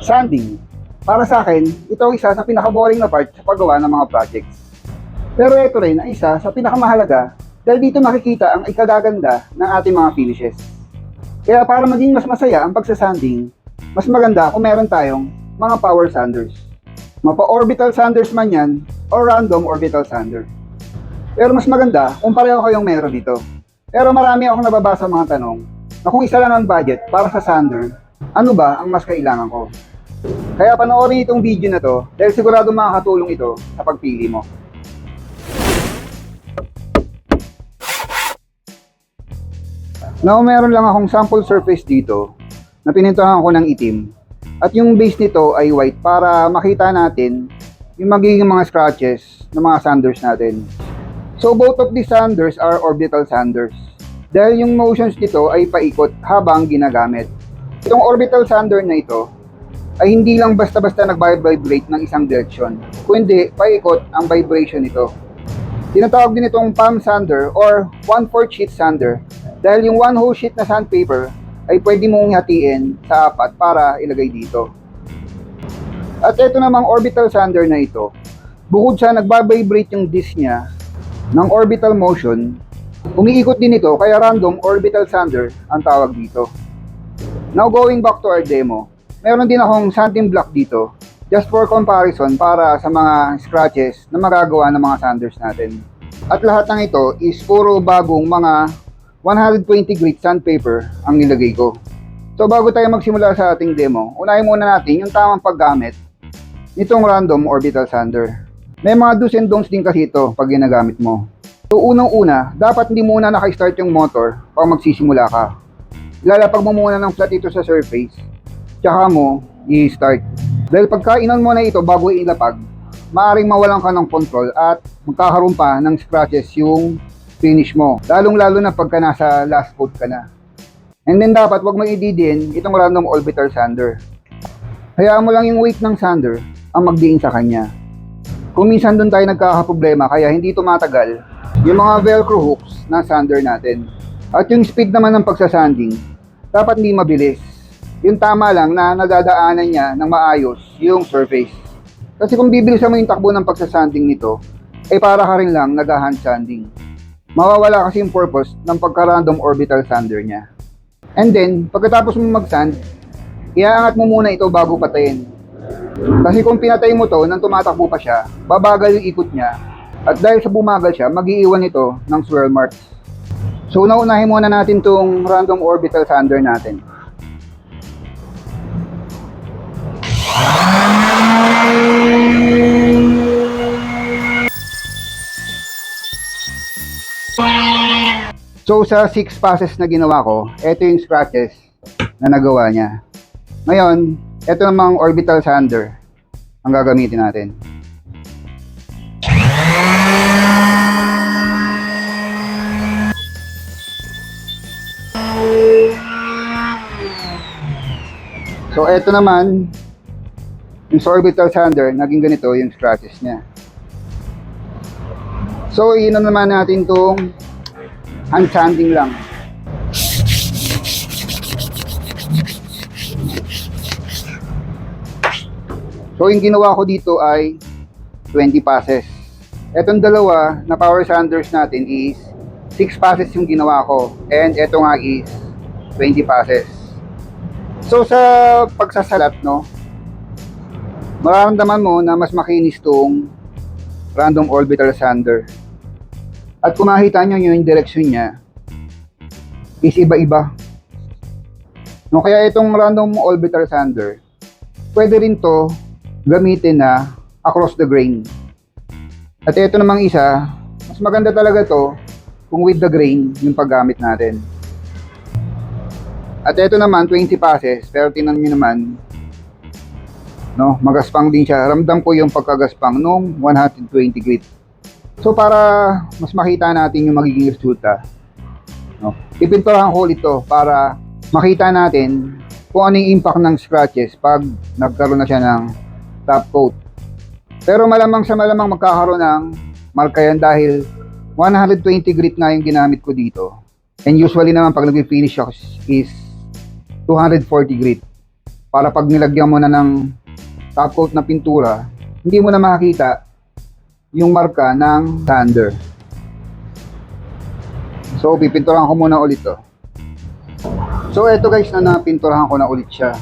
Sanding. Para sa akin, ito ang isa sa pinaka-boring na part sa paggawa ng mga projects. Pero ito rin ang isa sa pinakamahalaga dahil dito makikita ang ikagaganda ng ating mga finishes. Kaya para maging mas masaya ang pagsasanding, mas maganda kung meron tayong mga power sanders. Mapa-orbital sanders man yan o random orbital sander. Pero mas maganda kung pareho kayong meron dito. Pero marami akong nababasa mga tanong na kung isa lang ang budget para sa sander, ano ba ang mas kailangan ko? Kaya panoorin itong video na to dahil sigurado makakatulong ito sa pagpili mo. Now, meron lang akong sample surface dito na pinintuhan ko ng itim. At yung base nito ay white para makita natin yung magiging mga scratches ng mga sanders natin. So both of these sanders are orbital sanders. Dahil yung motions nito ay paikot habang ginagamit. Itong orbital sander na ito ay hindi lang basta-basta nag-vibrate ng isang direction, kundi paikot ang vibration nito. Tinatawag din itong palm sander or one-fourth sheet sander dahil yung one whole sheet na sandpaper ay pwede mong hatiin sa apat para ilagay dito. At ito namang orbital sander na ito, bukod sa nagbabibrate yung disc niya ng orbital motion, umiikot din ito kaya random orbital sander ang tawag dito. Now going back to our demo, meron din akong sanding block dito just for comparison para sa mga scratches na magagawa ng mga sanders natin. At lahat ng ito is puro bagong mga 120 grit sandpaper ang nilagay ko. So bago tayo magsimula sa ating demo, unahin muna natin yung tamang paggamit nitong random orbital sander. May mga do's and don'ts din kasi ito pag ginagamit mo. So unang-una, dapat hindi muna naka-start yung motor pag magsisimula ka. Ilalapag mo muna ng flat ito sa surface, tsaka mo i-start. Dahil pagka inon mo na ito bago ilapag, maaaring mawalan ka ng control at magkakaroon pa ng scratches yung finish mo. Lalong-lalo na pagka nasa last coat ka na. And then dapat wag mo i-din itong random orbital sander. Hayaan mo lang yung weight ng sander ang magdiin sa kanya. Kung minsan doon tayo nagkakaproblema kaya hindi tumatagal yung mga velcro hooks na sander natin. At yung speed naman ng pagsasanding, dapat hindi mabilis. Yung tama lang na nadadaanan niya ng maayos yung surface. Kasi kung bibilisan mo yung takbo ng pagsasanding nito, eh para ka rin lang nag-hand sanding. Mawawala kasi yung purpose ng pagka-random orbital sander niya. And then, pagkatapos mo mag-sand, iaangat mo muna ito bago patayin. Kasi kung pinatay mo to nang tumatakbo pa siya, babagal yung ikot niya. At dahil sa bumagal siya, magiiwan ito ng swirl marks. So, naunahin muna natin tong random orbital sander natin. So sa 6 passes na ginawa ko, ito yung scratches na nagawa niya. Ngayon, ito namang orbital sander ang gagamitin natin. So ito naman, yung orbital sander, naging ganito yung scratches niya. So, iinom naman natin tong hand sanding lang. So, yung ginawa ko dito ay 20 passes. Etong dalawa na power sanders natin is 6 passes yung ginawa ko. And eto nga is 20 passes. So, sa pagsasalat, no, mararamdaman mo na mas makinis tong random orbital sander. At kung makita nyo yung direction niya, is iba-iba. No, kaya itong random orbital sander, pwede rin to gamitin na across the grain. At ito namang isa, mas maganda talaga to kung with the grain yung paggamit natin. At ito naman, 20 passes, pero tinan nyo naman, no, magaspang din siya. Ramdam ko yung pagkagaspang nung 120 grit. So para mas makita natin yung magiging resulta, no, ipinturahan ko ulit to para makita natin kung ano yung impact ng scratches pag nagkaroon na siya ng top coat. Pero malamang sa malamang magkakaroon ng marka yan dahil 120 grit na yung ginamit ko dito. And usually naman pag nag-finish ako is 240 grit. para pag nilagyan mo na ng top coat na pintura, hindi mo na makakita yung marka ng sander. So, pipinturahan ko muna ulit to. So, eto guys na napinturahan ko na ulit siya.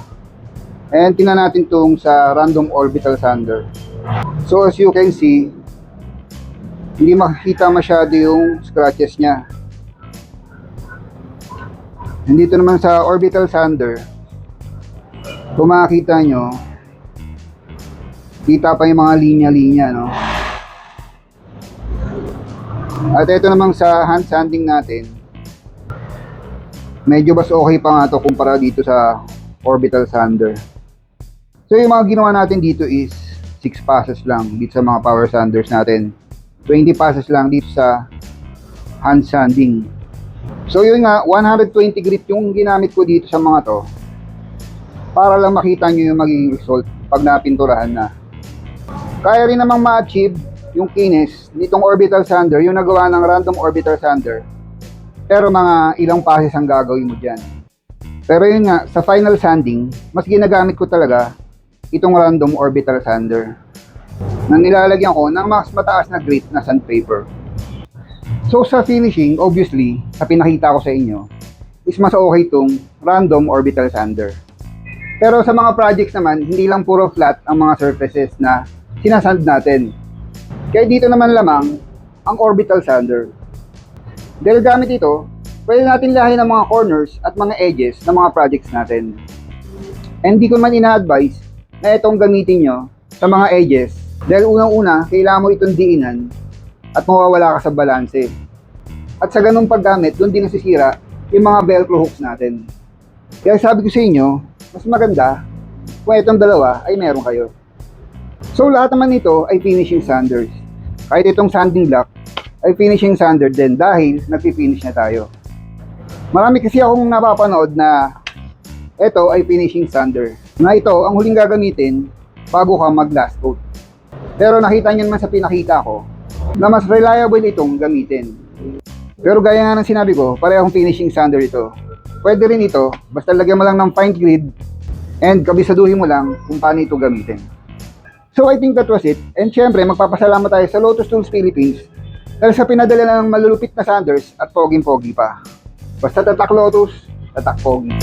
And tingnan natin tong sa random orbital sander. So, as you can see, hindi makikita masyado yung scratches niya. And dito naman sa orbital sander, kung makikita nyo, kita pa yung mga linya-linya, no? At ito namang sa hand sanding natin, medyo mas okay pa nga to kumpara dito sa orbital sander. So yung mga ginawa natin dito is 6 passes lang dito sa mga power sanders natin. 20 passes lang dito sa hand sanding. So yun nga, 120 grit yung ginamit ko dito sa mga to para lang makita nyo yung magiging result pag napinturahan na. Kaya rin namang ma-achieve yung kinis nitong orbital sander, yung nagawa ng random orbital sander. Pero mga ilang passes ang gagawin mo dyan. Pero yun nga, sa final sanding, mas ginagamit ko talaga itong random orbital sander na nilalagyan ko ng mas mataas na grit na sandpaper. So sa finishing, obviously, sa pinakita ko sa inyo, is mas okay itong random orbital sander. Pero sa mga projects naman, hindi lang puro flat ang mga surfaces na sinasand natin. Kaya dito naman lamang ang orbital sander. Dahil gamit ito, pwede natin lahin ang mga corners at mga edges ng mga projects natin. And di ko man ina-advise na itong gamitin nyo sa mga edges dahil unang-una, kailangan mo itong diinan at mawawala ka sa balanse. At sa ganung paggamit, doon din nasisira yung mga velcro hooks natin. Kaya sabi ko sa inyo, mas maganda kung itong dalawa ay meron kayo. So lahat naman nito ay finishing sanders. Kahit itong sanding block ay finishing sander din dahil nagpi-finish na tayo. Marami kasi akong napapanood na ito ay finishing sander. Na ito ang huling gagamitin bago ka mag last coat. Pero nakita niyo naman sa pinakita ko na mas reliable itong gamitin. Pero gaya nga ng sinabi ko, parehong finishing sander ito. Pwede rin ito, basta lagyan mo lang ng fine grid and kabisaduhin mo lang kung paano ito gamitin. So I think that was it. And syempre, magpapasalamat tayo sa Lotus Tools Philippines dahil sa pinadala ng malulupit na sanders at poging-pogi pa. Basta tatak Lotus, tatak pogi.